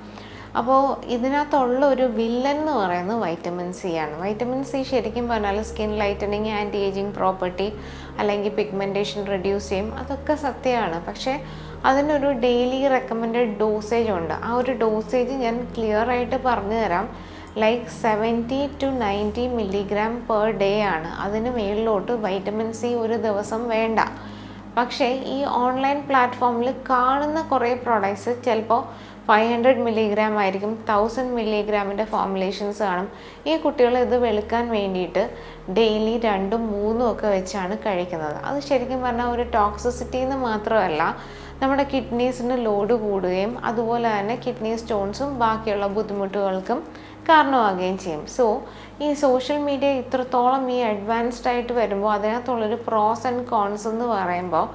അപ്പോൾ ഇതിനകത്തുള്ള ഒരു വില്ലൻ എന്ന് പറയുന്നത് വൈറ്റമിൻ സി ആണ്. വൈറ്റമിൻ സി ശരിക്കും പറഞ്ഞാൽ skin lightening anti ageing property അല്ലെങ്കിൽ പിഗ്മെന്റേഷൻ റെഡ്യൂസ് ചെയ്യും. അതൊക്കെ സത്യമാണ്. പക്ഷേ അതിനൊരു ഡെയിലി റെക്കമെൻഡഡ് ഡോസേജ് ഉണ്ട്. ആ ഒരു ഡോസേജ് ഞാൻ ക്ലിയർ ആയിട്ട് പറഞ്ഞു തരാം. Like seventy to ninety milligram per day ആണ്. അതിന് മേളിലോട്ട് വൈറ്റമിൻ സി ഒരു ദിവസം വേണ്ട. പക്ഷേ ഈ ഓൺലൈൻ പ്ലാറ്റ്ഫോമിൽ കാണുന്ന കുറേ പ്രോഡക്ട്സ് ചിലപ്പോൾ ഫൈവ് ഹൺഡ്രഡ് മില്ലിഗ്രാം ആയിരിക്കും തൗസൻഡ് മില്ലിഗ്രാമിന്റെ ഫോമുലേഷൻസ് കാണും. ഈ കുട്ടികൾ ഇത് വെളുക്കാൻ വേണ്ടിയിട്ട് ഡെയിലി രണ്ടും മൂന്നും ഒക്കെ വെച്ചാണ് കഴിക്കുന്നത്. അത് ശരിക്കും പറഞ്ഞാൽ ഒരു ടോക്സിസിറ്റി എന്ന് മാത്രമല്ല നമ്മുടെ കിഡ്നീസിന് ലോഡ് കൂടുകയും അതുപോലെ തന്നെ കിഡ്നി സ്റ്റോൺസും ബാക്കിയുള്ള ബുദ്ധിമുട്ടുകൾക്കും കാരണമാകുകയും ചെയ്യും. സോ ഈ സോഷ്യൽ മീഡിയ ഇത്രത്തോളം ഈ അഡ്വാൻസ്ഡ് ആയിട്ട് വരുമ്പോൾ അതിനകത്തുള്ളൊരു പ്രോസ് ആൻഡ് കോൺസ് എന്ന് പറയുമ്പോൾ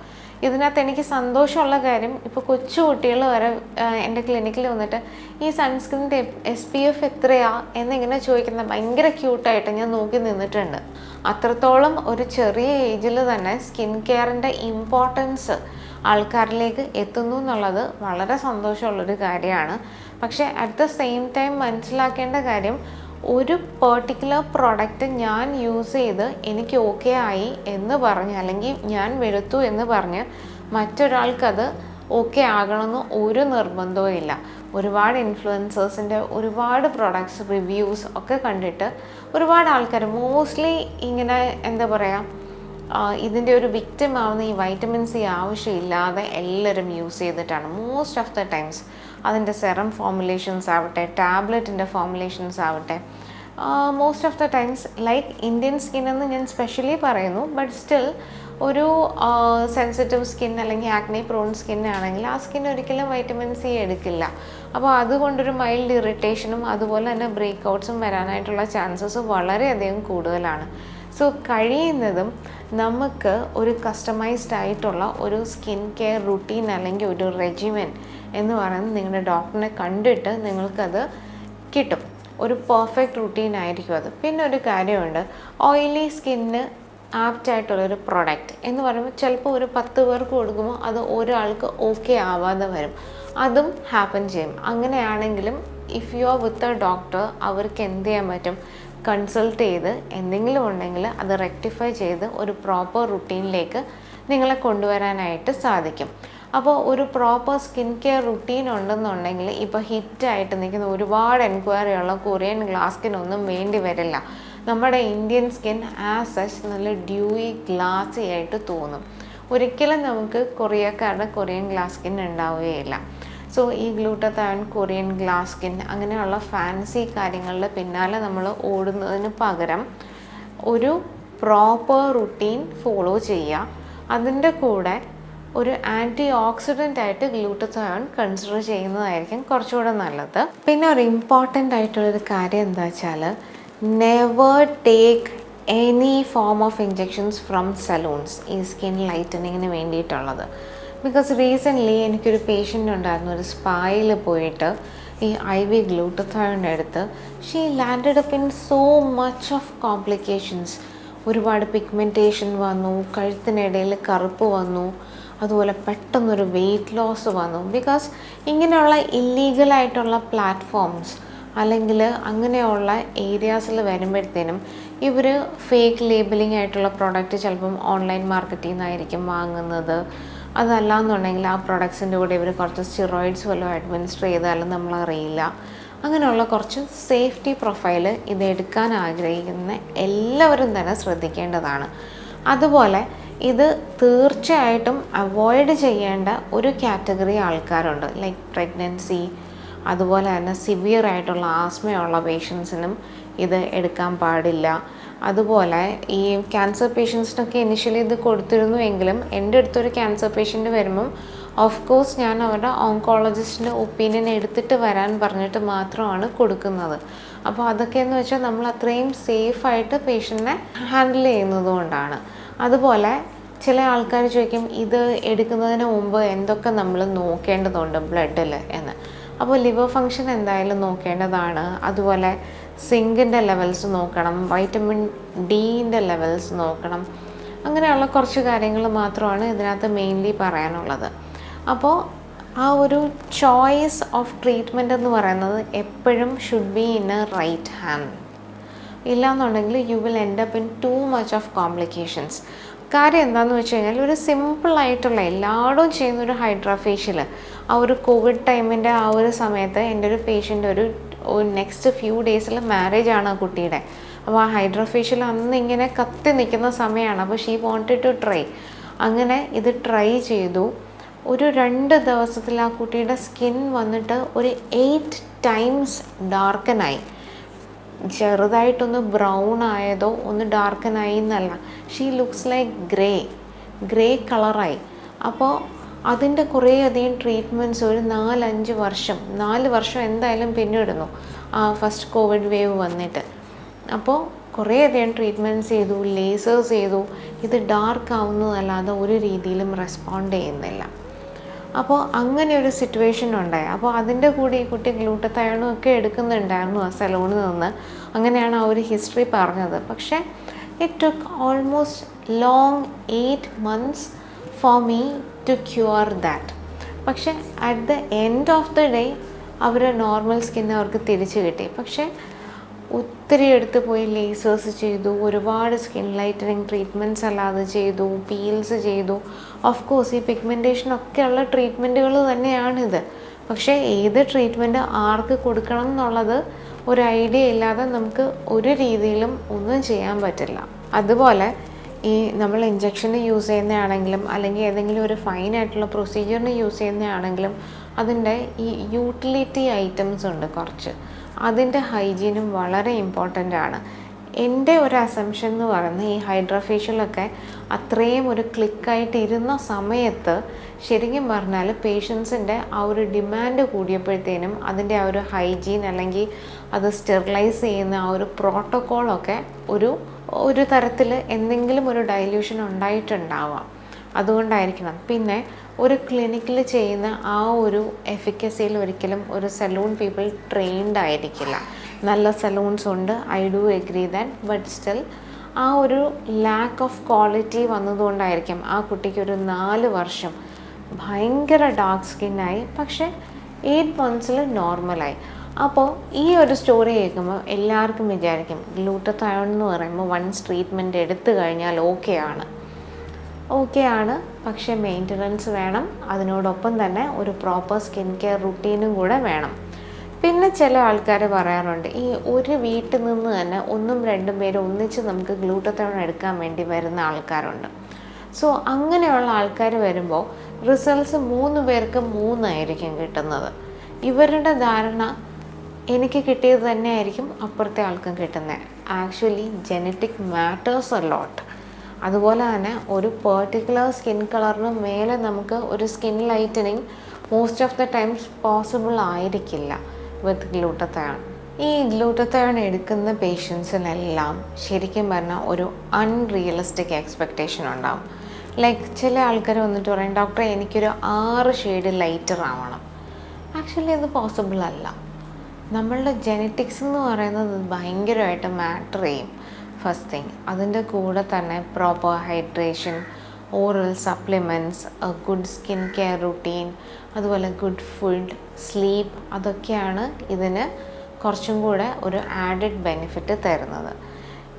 ഇതിനകത്ത് എനിക്ക് സന്തോഷമുള്ള കാര്യം ഇപ്പോൾ കൊച്ചു കുട്ടികൾ വരെ എന്റെ ക്ലിനിക്കിൽ വന്നിട്ട് ഈ സൺസ്ക്രീനിന്റെ എസ് പി എഫ് എത്രയാ എന്നിങ്ങനെ ചോദിക്കുന്ന ഭയങ്കര ക്യൂട്ടായിട്ട് ഞാൻ നോക്കി നിന്നിട്ടുണ്ട്. അത്രത്തോളം ഒരു ചെറിയ ഏജിൽ തന്നെ സ്കിൻ കെയറിന്റെ ഇമ്പോർട്ടൻസ് ആൾക്കാരിലേക്ക് എത്തുന്നു എന്നുള്ളത് വളരെ സന്തോഷമുള്ളൊരു കാര്യമാണ്. പക്ഷേ അറ്റ് ദ സെയിം ടൈം മനസ്സിലാക്കേണ്ട കാര്യം ഒരു പെർട്ടിക്കുലർ പ്രോഡക്റ്റ് ഞാൻ യൂസ് ചെയ്ത് എനിക്ക് ഓക്കെ ആയി എന്ന് പറഞ്ഞ് അല്ലെങ്കിൽ ഞാൻ വെളുത്തു എന്ന് പറഞ്ഞ് മറ്റൊരാൾക്കത് ഓക്കെ ആകണമെന്ന് ഒരു നിർബന്ധവും ഇല്ല. ഒരുപാട് ഇൻഫ്ലുവൻസേഴ്സിന്റെ ഒരുപാട് പ്രൊഡക്ട്സ് റിവ്യൂസ് ഒക്കെ കണ്ടിട്ട് ഒരുപാട് ആൾക്കാർ മോസ്റ്റ്ലി ഇങ്ങനെ എന്താ പറയുക ഇതിന്റെ ഒരു വിക്റ്റിം ആവുന്ന ഈ വൈറ്റമിൻ സി ആവശ്യമില്ലാതെ എല്ലാവരും യൂസ് ചെയ്തിട്ടാണ്. മോസ്റ്റ് ഓഫ് ദ ടൈംസ് അതിന്റെ സെറം ഫോമുലേഷൻസ് ആവട്ടെ ടാബ്ലറ്റിന്റെ ഫോമുലേഷൻസ് ആവട്ടെ. Most of the times like Indian skin എന്ന് ഞാൻ സ്പെഷ്യലി പറയുന്നു ബട്ട് സ്റ്റിൽ ഒരു സെൻസിറ്റീവ് സ്കിൻ അല്ലെങ്കിൽ ആക്നെ പ്രോൺ സ്കിൻ ആണെങ്കിൽ ആ സ്കിൻ ഒരിക്കലും വൈറ്റമിൻ സി എടുക്കില്ല. അപ്പോൾ അതുകൊണ്ടൊരു മൈൽഡ് ഇറിറ്റേഷനും അതുപോലെ തന്നെ ബ്രേക്ക് ഔട്ട്സും വരാനായിട്ടുള്ള ചാൻസസ് വളരെയധികം കൂടുതലാണ്. സോ കഴിയുന്നതും നമുക്ക് ഒരു കസ്റ്റമൈസ്ഡ് ആയിട്ടുള്ള ഒരു സ്കിൻ കെയർ റുട്ടീൻ അല്ലെങ്കിൽ ഒരു റെജിമെൻ എന്ന് പറയുന്നത് നിങ്ങളുടെ ഡോക്ടറിനെ കണ്ടിട്ട് നിങ്ങൾക്കത് കിട്ടും. ഒരു പെർഫെക്റ്റ് റുട്ടീൻ ആയിരിക്കും അത്. പിന്നെ ഒരു കാര്യമുണ്ട്. ഓയിലി സ്കിന്നിന് ആപ്റ്റ് ആയിട്ടുള്ളൊരു പ്രൊഡക്റ്റ് എന്ന് പറയുമ്പോൾ ചിലപ്പോൾ ഒരു പത്ത് പേർക്ക് കൊടുക്കുമ്പോൾ അത് ഒരാൾക്ക് ഓക്കെ ആവാതെ വരും. അതും ഹാപ്പൻ ചെയ്യും. അങ്ങനെയാണെങ്കിലും if you are with a doctor അവർക്ക് എന്ത് ചെയ്യാൻ പറ്റും? കൺസൾട്ട് ചെയ്ത് എന്തെങ്കിലും ഉണ്ടെങ്കിൽ അത് റെക്ടിഫൈ ചെയ്ത് ഒരു പ്രോപ്പർ റുട്ടീനിലേക്ക് നിങ്ങളെ കൊണ്ടുവരാനായിട്ട് സാധിക്കും. അപ്പോൾ ഒരു പ്രോപ്പർ സ്കിൻ കെയർ റുട്ടീൻ ഉണ്ടെന്നുണ്ടെങ്കിൽ ഇപ്പോൾ ഹിറ്റായിട്ട് നിൽക്കുന്ന ഒരുപാട് എൻക്വയറി ഉള്ള കൊറിയൻ ഗ്ലാസ് സ്കിൻ ഒന്നും വേണ്ടി വരില്ല. നമ്മുടെ ഇന്ത്യൻ സ്കിൻ ആസ് സച്ച് നല്ല ഡ്യൂയി ഗ്ലാസി ആയിട്ട് തോന്നും. ഒരിക്കലും നമുക്ക് കൊറിയക്കാരുടെ കൊറിയൻ ഗ്ലാസ് സ്കിൻ ഉണ്ടാവുകയില്ല. സോ ഈ ഗ്ലൂട്ടത്തായൺ കൊറിയൻ ഗ്ലാസ് സ്കിൻ അങ്ങനെയുള്ള ഫാൻസി കാര്യങ്ങളുടെ പിന്നാലെ നമ്മൾ ഓടുന്നതിന് പകരം ഒരു പ്രോപ്പർ റുട്ടീൻ ഫോളോ ചെയ്യുക. അതിന്റെ കൂടെ ഒരു ആന്റി ഓക്സിഡന്റ് ആയിട്ട് ഗ്ലൂട്ടത്തോൺ കൺസിഡർ ചെയ്യുന്നതായിരിക്കും കുറച്ചുകൂടെ നല്ലത്. പിന്നെ ഒരു ഇമ്പോർട്ടന്റ് ആയിട്ടുള്ളൊരു കാര്യം എന്താ വെച്ചാൽ never take any form of injections from salons ഈ സ്കിൻ ലൈറ്റനിങ്ങിന് വേണ്ടിയിട്ടുള്ളത്. ബിക്കോസ് റീസെന്റ്ലി എനിക്കൊരു പേഷ്യന്റ് ഉണ്ടായിരുന്നു ഒരു സ്പായിൽ പോയിട്ട് ഈ ഐ വി ഗ്ലൂട്ടത്തോൺ എടുത്ത്. She landed up in so much of complications ഒരുപാട് പിഗ്മെന്റേഷൻ വന്നു കഴുത്തിനിടയിൽ കറുപ്പ് വന്നു അതുപോലെ പെട്ടെന്നൊരു വെയിറ്റ് ലോസ് വന്നു. ബിക്കോസ് ഇങ്ങനെയുള്ള ഇല്ലീഗലായിട്ടുള്ള പ്ലാറ്റ്ഫോംസ് അല്ലെങ്കിൽ അങ്ങനെയുള്ള ഏരിയാസിൽ വരുമ്പോഴത്തേനും ഇവർ ഫേക്ക് ലേബലിംഗ് ആയിട്ടുള്ള പ്രോഡക്റ്റ് ചിലപ്പം ഓൺലൈൻ മാർക്കറ്റിൽ നിന്നായിരിക്കും വാങ്ങുന്നത്. അതല്ല എന്നുണ്ടെങ്കിൽ ആ പ്രൊഡക്ട്സിന്റെ കൂടെ ഇവർ കുറച്ച് സ്റ്റിറോയിഡ്സ് വല്ലതും അഡ്മിനിസ്റ്റർ ചെയ്താലും നമ്മളറിയില്ല. അങ്ങനെയുള്ള കുറച്ച് സേഫ്റ്റി പ്രൊഫൈൽ ഇത് എടുക്കാൻ ആഗ്രഹിക്കുന്ന എല്ലാവരും തന്നെ ശ്രദ്ധിക്കേണ്ടതാണ്. അതുപോലെ ഇത് തീർച്ചയായിട്ടും അവോയ്ഡ് ചെയ്യേണ്ട ഒരു കാറ്റഗറി ആൾക്കാരുണ്ട്. ലൈക്ക് പ്രഗ്നൻസി അതുപോലെ തന്നെ സിവിയർ ആയിട്ടുള്ള ആസ്മയുള്ള പേഷ്യൻസിനും ഇത് എടുക്കാൻ പാടില്ല. അതുപോലെ ഈ ക്യാൻസർ പേഷ്യൻസിനൊക്കെ ഇനിഷ്യലി ഇത് കൊടുത്തിരുന്നു എങ്കിലും എന്റെ അടുത്തൊരു ക്യാൻസർ പേഷ്യന്റ് വരുമ്പം ഓഫ് കോഴ്സ് ഞാൻ അവരുടെ ഓങ്കോളജിസ്റ്റിന്റെ ഒപ്പീനിയൻ എടുത്തിട്ട് വരാൻ പറഞ്ഞിട്ട് മാത്രമാണ് കൊടുക്കുന്നത്. അപ്പോൾ അതൊക്കെ എന്ന് വെച്ചാൽ നമ്മൾ അത്രയും സേഫായിട്ട് പേഷ്യന്റിനെ ഹാൻഡിൽ ചെയ്യുന്നത് കൊണ്ടാണ്. അതുപോലെ ചില ആൾക്കാർ ചോദിക്കും ഇത് എടുക്കുന്നതിന് മുമ്പ് എന്തൊക്കെ നമ്മൾ നോക്കേണ്ടതുണ്ട് ബ്ലഡിൽ എന്ന്. അപ്പോൾ ലിവർ ഫങ്ഷൻ എന്തായാലും നോക്കേണ്ടതാണ്. അതുപോലെ സിങ്കിന്റെ ലെവൽസ് നോക്കണം വൈറ്റമിൻ ഡീന്റെ ലെവൽസ് നോക്കണം അങ്ങനെയുള്ള കുറച്ച് കാര്യങ്ങൾ മാത്രമാണ് ഇതിനകത്ത് മെയിൻലി പറയാനുള്ളത്. അപ്പോൾ ആ ഒരു ചോയ്സ് ഓഫ് ട്രീറ്റ്മെന്റ് എന്ന് പറയുന്നത് എപ്പോഴും should be in a right hand ഇല്ലാന്നുണ്ടെങ്കിൽ you will end up in too much of complications കാര്യം എന്താണെന്ന് വെച്ച് കഴിഞ്ഞാൽ ഒരു സിമ്പിളായിട്ടുള്ള എല്ലായിടും ചെയ്യുന്ന ഒരു ഹൈഡ്രാഫേഷ്യൽ ആ ഒരു കോവിഡ് ടൈമിന്റെ ആ ഒരു സമയത്ത് എന്റെ ഒരു പേഷ്യന്റ് ഒരു നെക്സ്റ്റ് ഫ്യൂ ഡേയ്സിൽ മാരേജ് ആണ് ആ കുട്ടിയുടെ അപ്പോൾ ആ ഹൈഡ്രോഫേഷ്യൽ അന്ന് ഇങ്ങനെ കത്തി നിൽക്കുന്ന സമയമാണ് അപ്പോൾ ഷീ വോണ്ടഡ് ടു ട്രൈ അങ്ങനെ ഇത് ട്രൈ ചെയ്തു. ഒരു രണ്ട് ദിവസത്തിൽ ആ കുട്ടിയുടെ സ്കിൻ വന്നിട്ട് ഒരു എയ്റ്റ് ടൈംസ് ഡാർക്കനായി ചെറുതായിട്ടൊന്ന് ബ്രൗൺ ആയതോ ഒന്ന് ഡാർക്കനായി എന്നല്ല. She looks like grey grey കളറായി അപ്പോൾ അതിന്റെ കുറേയധികം ട്രീറ്റ്മെന്റ്സ് ഒരു നാലഞ്ച് വർഷം. നാല് വർഷം എന്തായാലും പിന്നിടുന്നു. ആ ഫസ്റ്റ് കോവിഡ് വേവ് വന്നിട്ട്. അപ്പോൾ കുറേയധികം ട്രീറ്റ്മെന്റ്സ് ചെയ്തു ലേസേഴ്സ് ചെയ്തു. ഇത് ഡാർക്ക് ആവുന്നതല്ലാതെ ഒരു രീതിയിലും റെസ്പോണ്ട് ചെയ്യുന്നില്ല. അപ്പോൾ അങ്ങനെ ഒരു സിറ്റുവേഷൻ ഉണ്ടായി. അപ്പോൾ അതിന്റെ കൂടെ ഈ കുട്ടി ഗ്ലൂട്ടത്തയണും ഒക്കെ എടുക്കുന്നുണ്ടായിരുന്നു ആ സലൂണിൽ നിന്ന്. അങ്ങനെയാണ് ആ ഒരു ഹിസ്റ്ററി പറഞ്ഞത്. പക്ഷേ it took almost long eight months for me to cure that പക്ഷെ at the end of the day our normal skin അവർക്ക് തിരിച്ചു കിട്ടി. പക്ഷെ ഒത്തിരി എടുത്ത് പോയി ലേസേഴ്സ് ചെയ്തു ഒരുപാട് സ്കിൻ ലൈറ്റനിങ് ട്രീറ്റ്മെന്റ്സ് അല്ലാതെ ചെയ്തു പീൽസ് ചെയ്തു. ഓഫ് കോഴ്സ് ഈ പിഗ്മെന്റേഷൻ ഒക്കെയുള്ള ട്രീറ്റ്മെന്റുകൾ തന്നെയാണിത്. പക്ഷേ ഏത് ട്രീറ്റ്മെന്റ് ആർക്ക് കൊടുക്കണം എന്നുള്ളത് ഒരു ഐഡിയ ഇല്ലാതെ നമുക്ക് ഒരു രീതിയിലും ഒന്നും ചെയ്യാൻ പറ്റില്ല. അതുപോലെ ഈ നമ്മൾ ഇഞ്ചക്ഷന് യൂസ് ചെയ്യുന്നതാണെങ്കിലും അല്ലെങ്കിൽ ഏതെങ്കിലും ഒരു ഫൈൻ ആയിട്ടുള്ള പ്രൊസീജിയറിന് യൂസ് ചെയ്യുന്നതാണെങ്കിലും അതിന്റെ ഈ യൂട്ടിലിറ്റി ഐറ്റംസ് ഉണ്ട് കുറച്ച്. അതിന്റെ ഹൈജീനും വളരെ ഇമ്പോർട്ടന്റ് ആണ്. എന്റെ ഒരു അസംഷൻ എന്ന് പറയുന്നത് ഈ ഹൈഡ്രോഫേഷ്യലൊക്കെ അത്രയും ഒരു ക്ലിക്കായിട്ട് ഇരുന്ന സമയത്ത് ശരിക്കും പറഞ്ഞാൽ പേഷ്യൻസിന്റെ ആ ഒരു ഡിമാൻഡ് കൂടിയപ്പോഴത്തേനും അതിന്റെ ആ ഒരു ഹൈജീൻ അല്ലെങ്കിൽ അത് സ്റ്റെറിലൈസ് ചെയ്യുന്ന ആ ഒരു പ്രോട്ടോക്കോളൊക്കെ ഒരു ഒരു തരത്തിൽ എന്തെങ്കിലും ഒരു ഡൈല്യൂഷൻ ഉണ്ടായിട്ടുണ്ടാവാം. അതുകൊണ്ടായിരിക്കണം. പിന്നെ ഒരു ക്ലിനിക്കിൽ ചെയ്യുന്ന ആ ഒരു എഫിക്കസിയിൽ ഒരിക്കലും ഒരു സലൂൺ പീപ്പിൾ ട്രെയിൻഡ് ആയിരിക്കില്ല. നല്ല സലൂൺസ് ഉണ്ട്. I do agree that but still ആ ഒരു ലാക്ക് ഓഫ് ക്വാളിറ്റി വന്നതുകൊണ്ടായിരിക്കും ആ കുട്ടിക്ക് ഒരു നാല് വർഷം ഭയങ്കര ഡാർക്ക് സ്കിന്നായി പക്ഷേ എയ്റ്റ് മന്ത്സിൽ നോർമലായി അപ്പോൾ ഈ ഒരു സ്റ്റോറി കേൾക്കുമ്പോൾ എല്ലാവർക്കും വിചാരിക്കും ഗ്ലൂട്ടത്തയോൺ എന്ന് പറയുമ്പോൾ വൺസ് ട്രീറ്റ്മെന്റ് എടുത്തു കഴിഞ്ഞാൽ ഓക്കെ ആണ്. ഓക്കെ ആണ് പക്ഷേ മെയിന്റനൻസ് വേണം. അതിനോടൊപ്പം തന്നെ ഒരു പ്രോപ്പർ സ്കിൻ കെയർ റുട്ടീനും കൂടെ വേണം. പിന്നെ ചില ആൾക്കാർ പറയാറുണ്ട് ഈ ഒരു വീട്ടിൽ നിന്ന് തന്നെ ഒന്നും രണ്ടും പേരും ഒന്നിച്ച് നമുക്ക് ഗ്ലൂട്ടത്തോൺ എടുക്കാൻ വേണ്ടി വരുന്ന ആൾക്കാരുണ്ട്. സോ അങ്ങനെയുള്ള ആൾക്കാർ വരുമ്പോൾ റിസൾട്ട്സ് മൂന്ന് പേർക്ക് മൂന്നായിരിക്കും കിട്ടുന്നത്. ഇവരുടെ ധാരണ എനിക്ക് കിട്ടിയത് തന്നെയായിരിക്കും അപ്പുറത്തെ ആൾക്കും കിട്ടുന്നത്. Actually genetic matters a lot അതുപോലെ തന്നെ ഒരു പെർട്ടിക്കുലർ സ്കിൻ കളറിന് മേലെ നമുക്ക് ഒരു skin lightening most of the times possible ആയിരിക്കില്ല വിത്ത് ഗ്ലൂട്ടത്തയോൺ ഈ ഗ്ലൂട്ടത്തയോൺ എടുക്കുന്ന പേഷ്യൻസിനെല്ലാം ശരിക്കും പറഞ്ഞാൽ ഒരു അൺറിയലിസ്റ്റിക് എക്സ്പെക്റ്റേഷൻ ഉണ്ടാകും ലൈക്ക് ചില ആൾക്കാർ വന്നിട്ട് പറയും ഡോക്ടറെ എനിക്കൊരു ആറ് ഷെയ്ഡ് ലൈറ്റർ ആവണം. ആക്ച്വലി അത് പോസിബിൾ അല്ല. നമ്മളുടെ ജെനറ്റിക്സ് എന്ന് പറയുന്നത് ഭയങ്കരമായിട്ട് മാറ്റർ ചെയ്യും. ഫസ്റ്റ് തിങ് അതിന്റെ കൂടെ തന്നെ proper hydration oral supplements good skin care routine അതുപോലെ ഗുഡ് ഫുഡ് സ്ലീപ്പ് അതൊക്കെയാണ് ഇതിന് കുറച്ചും കൂടെ ഒരു ആഡഡ് ബെനിഫിറ്റ് തരുന്നത്.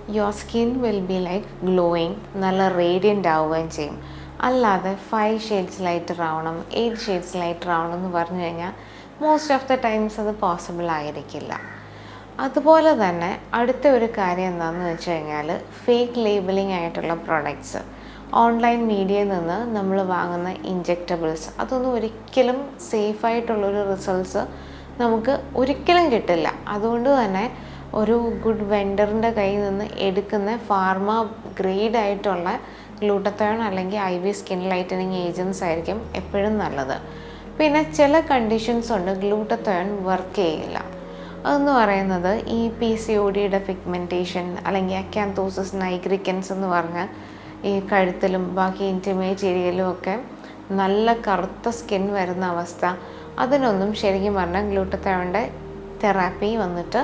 Your skin will be like glowing നല്ല റേഡിയന്റ് ആവുകയും ചെയ്യും. അല്ലാതെ ഫൈവ് ഷെയ്ഡ്സ് ലൈറ്റർ ആവണം എയ്റ്റ് ഷെയ്ഡ്സ് ലൈറ്റർ ആവണം എന്ന് പറഞ്ഞു കഴിഞ്ഞാൽ മോസ്റ്റ് ഓഫ് ദ ടൈംസ് അത് പോസിബിൾ ആയിരിക്കില്ല. അതുപോലെ തന്നെ അടുത്ത ഒരു കാര്യം എന്താണെന്ന് വെച്ച് കഴിഞ്ഞാൽ ഫേക്ക് ലേബലിംഗ് ആയിട്ടുള്ള പ്രൊഡക്ട്സ് ഓൺലൈൻ മീഡിയയിൽ നിന്ന് നമ്മൾ വാങ്ങുന്ന ഇഞ്ചെക്റ്റബിൾസ് അതൊന്നും ഒരിക്കലും സേഫായിട്ടുള്ളൊരു റിസൾട്ട്സ് നമുക്ക് ഒരിക്കലും കിട്ടില്ല. അതുകൊണ്ട് തന്നെ ഒരു ഗുഡ് വെണ്ടറിന്റെ കയ്യിൽ നിന്ന് എടുക്കുന്ന ഫാർമ ഗ്രേഡ് ആയിട്ടുള്ള ഗ്ലൂട്ടത്തോൺ അല്ലെങ്കിൽ I V skin lightening agents ആയിരിക്കും എപ്പോഴും നല്ലത്. പിന്നെ ചില കണ്ടീഷൻസ് ഉണ്ട് ഗ്ലൂട്ടത്തോൺ വർക്ക് ചെയ്യില്ല. അതെന്ന് പറയുന്നത് ഈ പി സി ഒ ഡിയുടെ പിഗ്മെന്റേഷൻ അല്ലെങ്കിൽ അക്യാന്തോസിസ് നൈഗ്രിക്കൻസ് എന്ന് പറഞ്ഞ ഈ കഴുത്തിലും ബാക്കി ഇന്റിമേറ്റ് ഏരിയയിലും ഒക്കെ നല്ല കറുത്ത സ്കിൻ വരുന്ന അവസ്ഥ. അതിനൊന്നും ശരിക്കും പറഞ്ഞാൽ ഗ്ലൂട്ടത്തോണിന്റെ തെറാപ്പി വന്നിട്ട്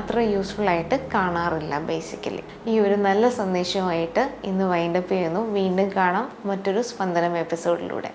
അത്ര യൂസ്ഫുൾ ആയിട്ട് കാണാറില്ല ബേസിക്കലി ഈ ഒരു നല്ല സന്ദേശവുമായിട്ട് ഇന്ന് വൈൻഡപ്പ് ചെയ്യുന്നു. വീണ്ടും കാണാം മറ്റൊരു സ്പന്ദനം എപ്പിസോഡിലൂടെ